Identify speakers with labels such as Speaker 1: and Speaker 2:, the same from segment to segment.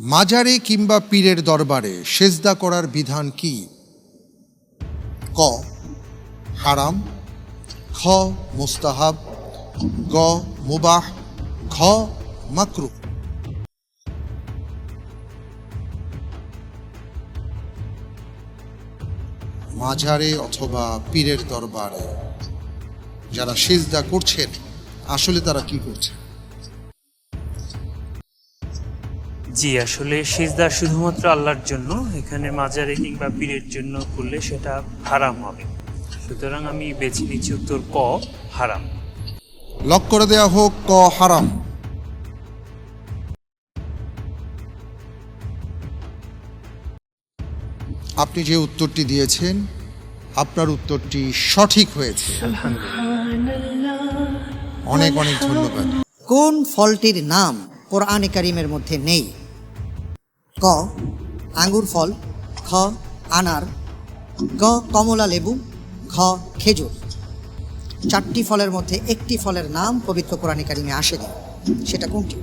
Speaker 1: মাজারে কিংবা পীরের দরবারে সেজদা করার বিধান কি? ক, হারাম, খ, মুস্তাহাব, গ, মুবাহ খ মাকরু। মাঝারে অথবা পীরের দরবারে যারা সেজদা করছেন, আসলে তারা কি করছেন?
Speaker 2: জি আসলে সিজদা শুধুমাত্র আল্লাহর জন্য এখানে মাজারে কিংবা পীরের জন্য করলে সেটা হারাম হবে। সুতরাং আমি বেছে নিচ্ছি উত্তর ক হারাম।
Speaker 1: লক করে দেয়া হোক ক হারাম। আপনি যে উত্তরটি দিয়েছেন আপনার উত্তরটি সঠিক হয়েছে। অনেক অনেক ধন্যবাদ।
Speaker 3: কোন ফলটির নাম কোরআনে কারিমের মধ্যে নেই? ক, আঙ্গুর ফল, খ, আনার, গ, কমলা লেবু, ঘ, খেজুর। চারটি ফলের মধ্যে একটি ফলের নাম পবিত্র কোরআনে কারিমে আসেনি। সেটা কোনটি?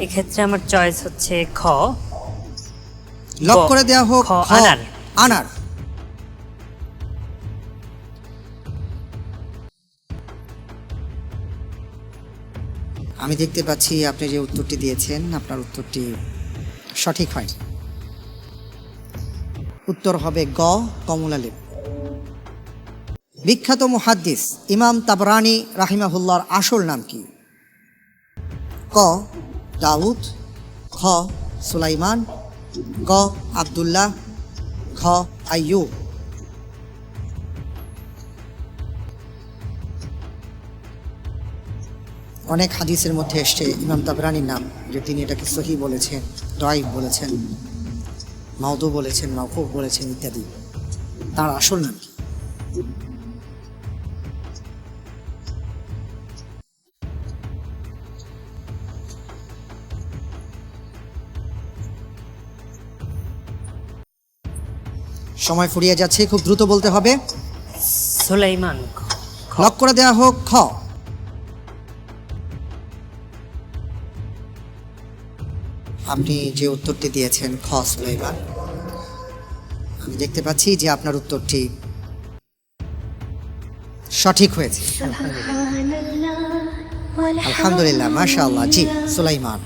Speaker 4: এক্ষেত্রে আমার চয়েস হচ্ছে খ।
Speaker 3: লক করে দেওয়া হোক
Speaker 4: আনার।
Speaker 3: আনার। আমি দেখতে পাচ্ছি আপনি যে উত্তরটি দিয়েছেন আপনার উত্তরটি সঠিক হয় উত্তর হবে গ কমলা লেবু। বিখ্যাত মুহাদ্দিস ইমাম তাবরানি রাহিমাহুল্লাহর আসল নাম কি? ক দাউদ খ সুলাইমান, গ, আব্দুল্লাহ খ আইয়ুব। অনেক হাদিসের মধ্যে এসছে ইমাম তাবরানির নাম, যে তিনি এটাকে সহি বলেছেন ডয়েব বলেছেন মাউদু বলেছেন মাউকুফ বলেছেন ইত্যাদি। তার আসল নাম কি? সময় ফুরিয়ে যাচ্ছে খুব দ্রুত বলতে হবে।
Speaker 4: সুলাইমান
Speaker 3: লক করে দেওয়া হোক খ। আপনি যে উত্তরটি দিয়েছেন খ সুলাইমান আমি দেখতে পাচ্ছি যে আপনার উত্তরটি সঠিক হয়েছে। আলহামদুলিল্লাহ মাশাআল্লাহ জি সুলাইমান।